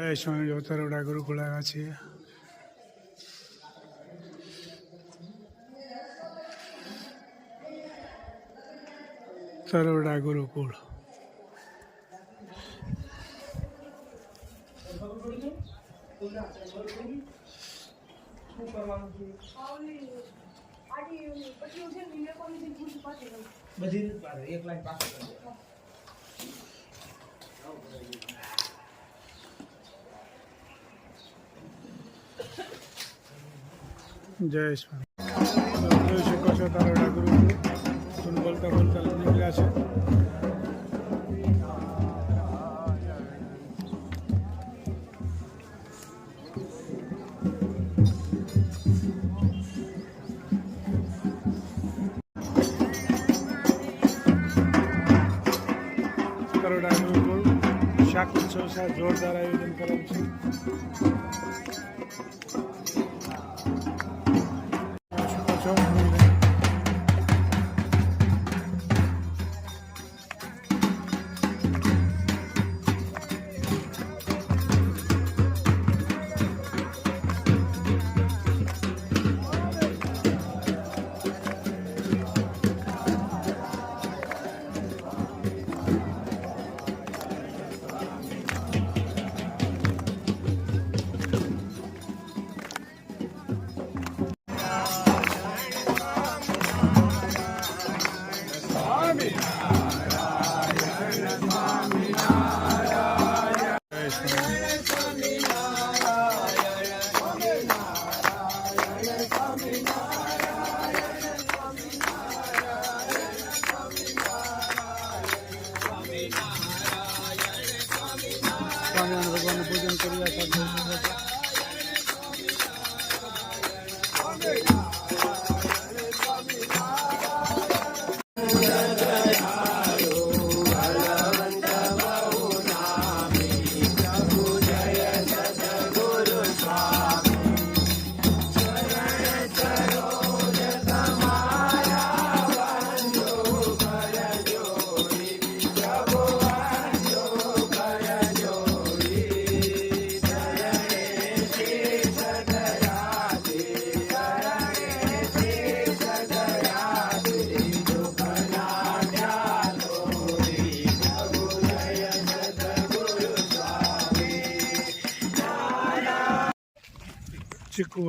જય સ્વામી જો તરોડા ગુરુકુળ આવ્યા છીએ તરોડા ગુરુકુળ બધી નથી પાડે એક લાઈન પાછળ જય સ્વામી જોઈ શકો છો તરોડા ગુરુકુળ તમે બોલતા બોલતા નીકળ્યા છે કરોડા ગુરુકુળ શાક ઉત્સવ સાથે જોરદાર આયોજન કરેલ છે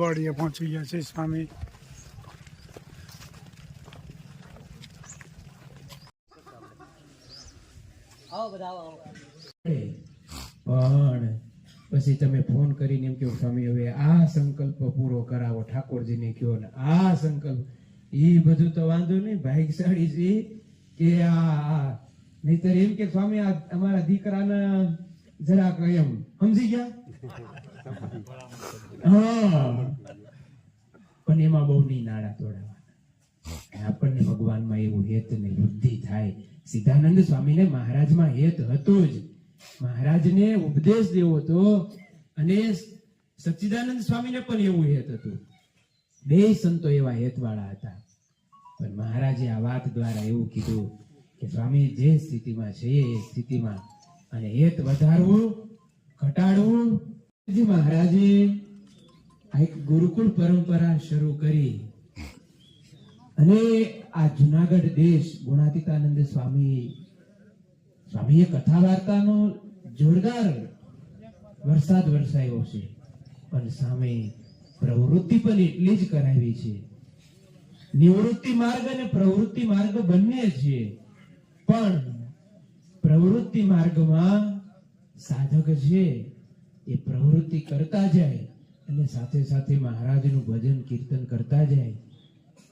ચીકુવાડીએ પહોંચી ગયા છે સ્વામી. આવો બધા આવો આવો. પણ પછી તમે ફોન કરીને એમ કહો સ્વામી હવે આ સંકલ્પ પૂરો કરાવો. ઠાકોરજીને કહો ને આ સંકલ્પ એ બધું તો વાંધો નહીં ભાઈ છે કે આ. નહીતર એમ કે સ્વામી આ અમારા દીકરાના જરાક એમ સમજી ગયા? પણ એમાં બહુ નહીં નાણાં તોડાવાના. આપણને ભગવાનમાં એવું હેત ને વૃદ્ધિ થાય. સિદ્ધાનંદ સ્વામીને મહારાજમાં હેત હતું જ. મહારાજને ઉપદેશ દેવો હતો અને સચ્ચિદાનંદ સ્વામીને પણ એવું હેત હતું. બે સંતો એવા હેતવાળા હતા. પણ મહારાજે આ વાત દ્વારા એવું કીધું કે સ્વામી, જે સ્થિતિમાં છે એ સ્થિતિમાં અને હેત વધારવું, ઘટાડવું મહારાજે એક ગુરુકુળ પરંપરા શરૂ કરી. અને આ જુનાગઢ દેશ ગુણાતીતાનંદ સ્વામી સ્વામીએ કથા વાર્તાનો જોરદાર વરસાદ વરસાયો છે. પણ સામે પ્રવૃત્તિ પણ એટલી જ કરાવી છે. નિવૃત્તિ માર્ગ અને પ્રવૃત્તિ માર્ગ બંને છે. પણ પ્રવૃત્તિ માર્ગમાં સાધક છે. એ પ્રવૃત્તિ કરતા જાય અને સાથે સાથે મહારાજનું ભજન કીર્તન કરતા જાય,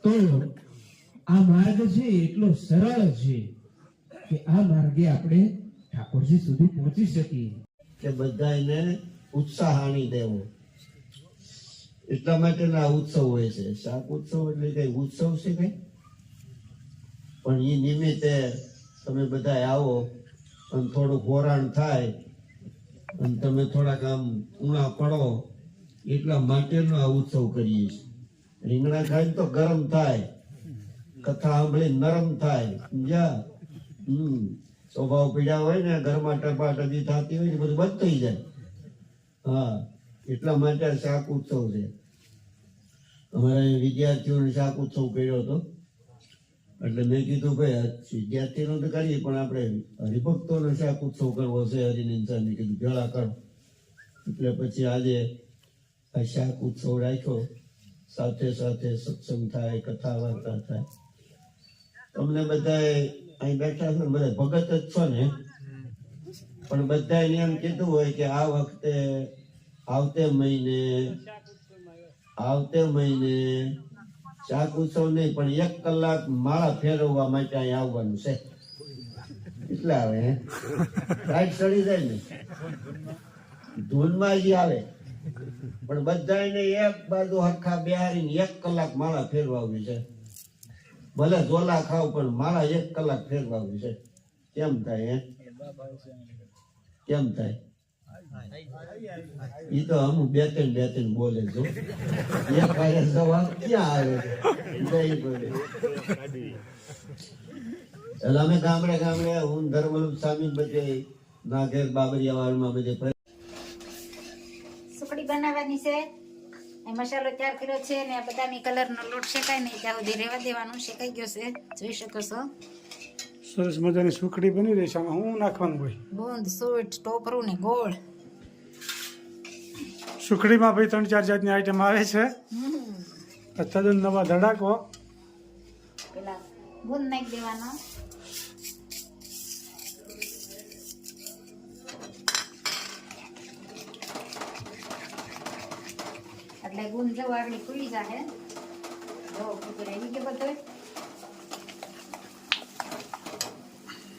તો આ માર્ગ છે એટલો સરળ છે કે આ માર્ગે આપણે ઠાકોરજી સુધી પહોંચી શકીએ. કે બધા એને ઉત્સાહ આણી દેવો. એટલા માટેના ઉત્સવ હોય છે. શાક ઉત્સવ એટલે કઈ ઉત્સવ છે કઈ? પણ એ નિમિત્તે તમે બધા આવો અને થોડું હોરાણ થાય અને તમે થોડાક આમ ઉણા પડો, એટલા માટેનો આ ઉત્સવ કરીએ છીએ. રીંગણા ખાઈને તો ગરમ થાય, કથા સાંભળી નરમ થાય, સમજ્યા? હમ. સ્વભાવ પીડા હોય ને, ઘરમાં ટપાટપી થતી હોય ને બધું બંધ થઈ જાય. હા, એટલા માટે શાક ઉત્સવ છે. અમારા વિદ્યાર્થીઓને શાક ઉત્સવ કર્યો હતો. એટલે મેં કીધું, ભાઈ વિદ્યાર્થીનો તો કરીએ, પણ આપણે હરિભક્તોનો શાક ઉત્સવ કરવો છે હરિનિંસાને કીધું, ભેળા કરો. એટલે પછી આજે આ શાક ઉત્સવ રાખ્યો. સાથે સાથે સત્સંગ થાય, કથા વાર્તા થાય. તમને બધા અહીં બેઠા છો, બધા ભગત જ છો ને? પણ બધા એને એમ કીધું હોય કે આ વખતે, આવતે મહિને આવતે મહિને શાક ઉત્સવ નહીં, પણ એક કલાક માળા ફેરવવા માટે અહીં આવવાનું છે. એટલે આવે, હે? લાઈટ ચડી જાય ને. ધૂનમાં જ આવે. પણ બધાને એક બાજુ હરખા બેહારીને એક કલાક માળા ફેરવાવી છે. ભલે ઝોલા ખાવ, પણ માળા એક કલાક ફેરવાવી છે. કેમ થાય, હે? કેમ થાય? ઈ તો અમુક બે ત્રણ બે ત્રણ બોલે જો એક વાગે જવાબ ક્યાં આવે છે? નહીં બોલે એટલે અમે ગામડે ગામડે હું ધર્મરૂપ સ્વામી બધે નાગેર બાબરિયા વાળમાં બધે સુખડી બનાવવાની છે. એ મસાલો તૈયાર કર્યો છે ને આ બદામી કલરનો લોટ શેકાય નહીં. ત્યાં સુધી રહેવા દેવાનું શેકાઈ ગયો છે. જોઈ શકો છો. સરસ મજાની સુખડી બની રહી છે. આમાં શું નાખવાનું હોય? બૂંદ સૂટ ટોપરું ને ગોળ. સુખડીમાં ભાઈ ત્રણ ચાર જાતની આઈટમ આવે છે. તદ્દન નવા ધડાકો. પેલા બૂંદ નાખી દેવાનો. એટલે ગુંદ જો આગળ ખુલી જાહે. જો આવી ગયો બધો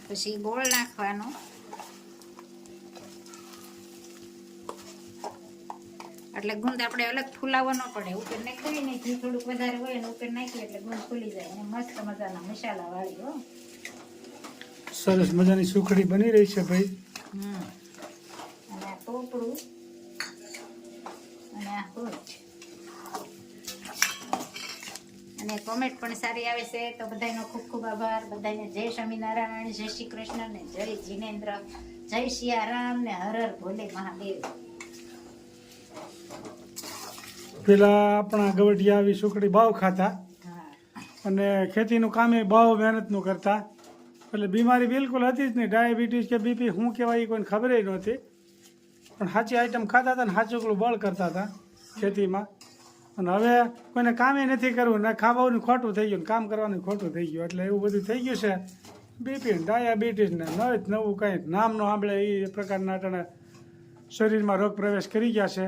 પછી ગોળ નાખવાનો. એટલે ગુંદ આપણે અલગ ફૂલાવવો ન પડે. ઉપર નાખી ને ઘી થોડુંક વધારે હોય ને ઉપર નાખીએ એટલે ગુંદ ફૂલી જાય. અને મસ્ત મજાના મસાલા વાળી હો. સરસ મજાની સુખડી બની રહી છે ભાઈ. અને આ પોપડું અને આ હોટ અને કોમેન્ટ પણ સારી આવે છે. તો બધાનો ખૂબ ખૂબ આભાર. બધાને જય સ્વામિનારાયણ જય શ્રી કૃષ્ણ ને જય જીનેન્દ્ર. જય સિયારામ ને હર હર ભોલે મહાદેવ. પેલા આપણા ગવડિયા આવી સુખડી ભાવ ખાતા અને ખેતીનું કામ એ બહુ મહેનતનું કરતા. એટલે બીમારી બિલકુલ હતી જ નહીં. ડાયાબિટીસ કે બીપી શું કહેવાય એ કોઈને ખબર નહોતી. પણ સાચી આઈટમ ખાતા હતા ને સાચું બળ કરતા હતા ખેતીમાં. અને હવે કોઈને કામે નથી કરવું. ને ખાવાનું ખોટું થઈ ગયું કામ કરવાનું ખોટું થઈ ગયું. એટલે એવું બધું થઈ ગયું છે. બીપી ડાયાબિટીસ ને નવે નવું કંઈ નામ ન સાંભળે એ પ્રકારના શરીરમાં રોગ પ્રવેશ કરી ગયા છે.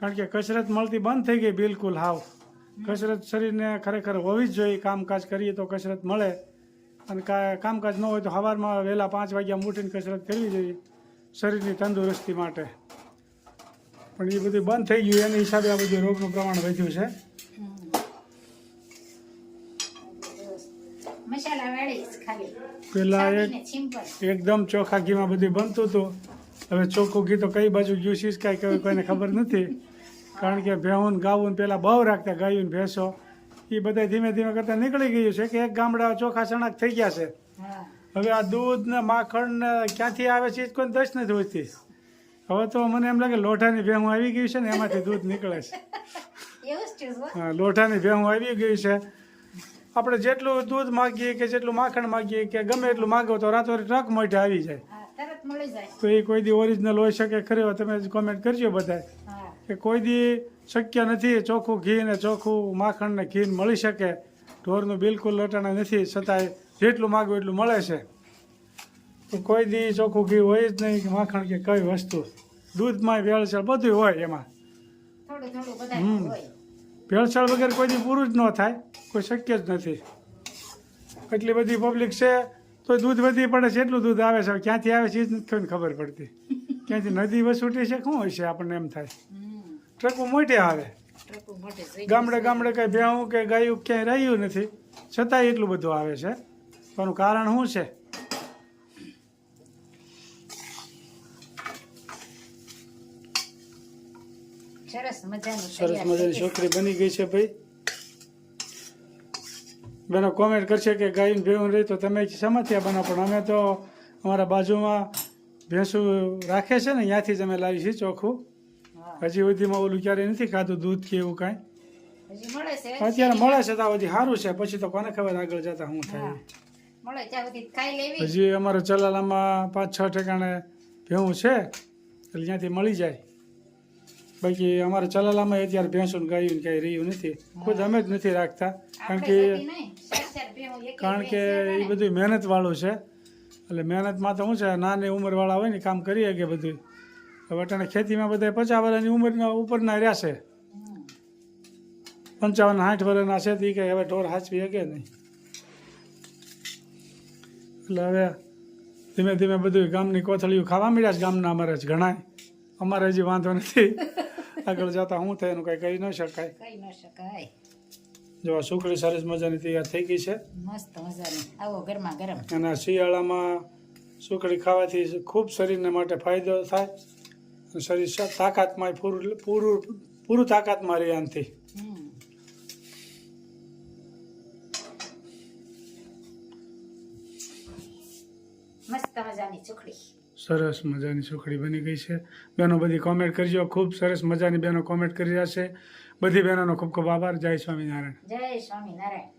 કારણ કે કસરત મળતી બંધ થઈ ગઈ બિલકુલ હાવ. કસરત શરીરને ખરેખર હોવી જ જોઈએ. કામકાજ કરીએ તો કસરત મળે. અને કામકાજ ન હોય તો સવારમાં વહેલા પાંચ વાગ્યા મૂઠીને કસરત કરવી જોઈએ શરીરની તંદુરસ્તી માટે. પણ એ બધું બંધ થઈ ગયું. એના હિસાબે આ બધું રોગનું પ્રમાણ વધ્યું છે. પેલા એક એકદમ ચોખા ઘીમાં બધું બનતું હતું. હવે ચોખ્ખું ગીતો કઈ બાજુ ગયું છે કાંઈ કહેવાય કોઈને ખબર નથી. કારણ કે ભેહું ગાવું પહેલાં બહુ રાખતા ગાયું ને ભેંસો. એ બધા ધીમે ધીમે કરતાં નીકળી ગયું છે કે એક ગામડા ચોખા ચણાક થઈ ગયા છે. હવે આ દૂધ ને માખણ ને ક્યાંથી આવે છે એ કોઈ દસ નથી હોતી. હવે તો મને એમ લાગે લોઢાની ભેહું આવી ગયું છે ને એમાંથી દૂધ નીકળે છે? હા, લોઢાની ભેહું આવી ગયું છે. આપણે જેટલું દૂધ માગીએ કે જેટલું માખણ માગીએ કે ગમે એટલું માગો તો રાતોરાત ટ્રક મોઢે આવી જાય. મળી જાય. તો એ કોઈ દી ઓરિજિનલ હોઈ શકે ખરી તમે કોમેન્ટ કરજો બધા કે કોઈ દી શક્ય નથી ચોખ્ખું ઘી ને ચોખ્ખું માખણ ને ઘી મળી શકે. ઢોરનું બિલકુલ લટાણા નથી છતાંય જેટલું માગવું એટલું મળે છે. તો કોઈ દી ચોખ્ખું ઘી હોય જ નહીં કે માખણ કે કઈ વસ્તુ. દૂધમાં ભેળસેળ બધું હોય એમાં. હમ. ભેળસેળ વગર કોઈ દી પૂરું જ ન થાય કોઈ શક્ય જ નથી. એટલી બધી પબ્લિક છે તો દૂધ વધી પડે છે એટલું દૂધ આવે છે. ક્યાંથી આવે છે એ જ નથી ખબર પડતી. ક્યાંથી નદી વસૂટી છે શું હોય છે આપણને એમ થાય. ટ્રકો મોટે આવે. ગામડે ગામડે કઈ ભેહું કે ગાયું ક્યાંય રહ્યું નથી. છતાંય એટલું બધું આવે છે. આનું કારણ શું છે? સરસ મજાની છોકરી બની ગઈ છે ભાઈ. બેનો કોમેન્ટ કરશે કે ગાયું ભેહું રહી તો તમે શેમાંથી આ બનાવો પણ અમે તો અમારા બાજુમાં ભેંસું રાખે છે ને ત્યાંથી જ અમે લાવી છીએ ચોખ્ખું. હજી સુધીમાં ઓલું ક્યારેય નથી ખાધું દૂધ કે એવું કાંઈ. અત્યારે મળે છે તો આ બધી સારું છે. પછી તો કોને ખબર આગળ જતા શું થાય. ત્યાં સુધી હજી અમારે ચલાલામાં પાંચ છ ઠેકાણે ભેવું છે એટલે ત્યાંથી મળી જાય. બાકી અમારે ચલાલામાં અત્યારે ભેંસું ગાયું ને કાંઈ રહ્યું નથી. ખુદ અમે જ નથી રાખતા. કારણ કે કારણ કે એ બધું મહેનત વાળું છે. એટલે મહેનતમાં તો શું છે નાની ઉંમરવાળા હોય ને કામ કરી શકે બધું હવે અટાણે ખેતીમાં બધા પચાસ વર્ષની ઉંમરના ઉપરના રહ્યા છે. પંચાવન સાઠ વર્ષના છે તો કંઈ હવે ઢોર હાચવી શકે નહીં. એટલે હવે ધીમે ધીમે બધું ગામની કોથળીઓ ખાવા મળ્યા છે ગામના અમારે જ ઘણાય. અમારે હજી વાંધો નથી. આગળ જતા શું થાય એનું કંઈ કહી ન શકાય. કહી ન શકાય. જો સુખડી સરસ મજાની તૈયાર થઈ ગઈ છે. મસ્ત મજાની. આવો ગરમા ગરમ. અને શિયાળામાં સુખડી ખાવાથી ખૂબ શરીરને માટે ફાયદો થાય. શરીર તાકાતમાં પૂરું પૂરું પૂરું તાકાતમાં રહે આનાથી. મસ્ત મજાની ચૂકડી સરસ મજાની સુખડી બની ગઈ છે. બહેનો બધી કોમેન્ટ કરજો. ખૂબ સરસ મજાની બહેનો કોમેન્ટ કરી રહ્યા છે. બધી બહેનોનો ખૂબ ખૂબ આભાર. જય સ્વામિનારાયણ. જય સ્વામિનારાયણ.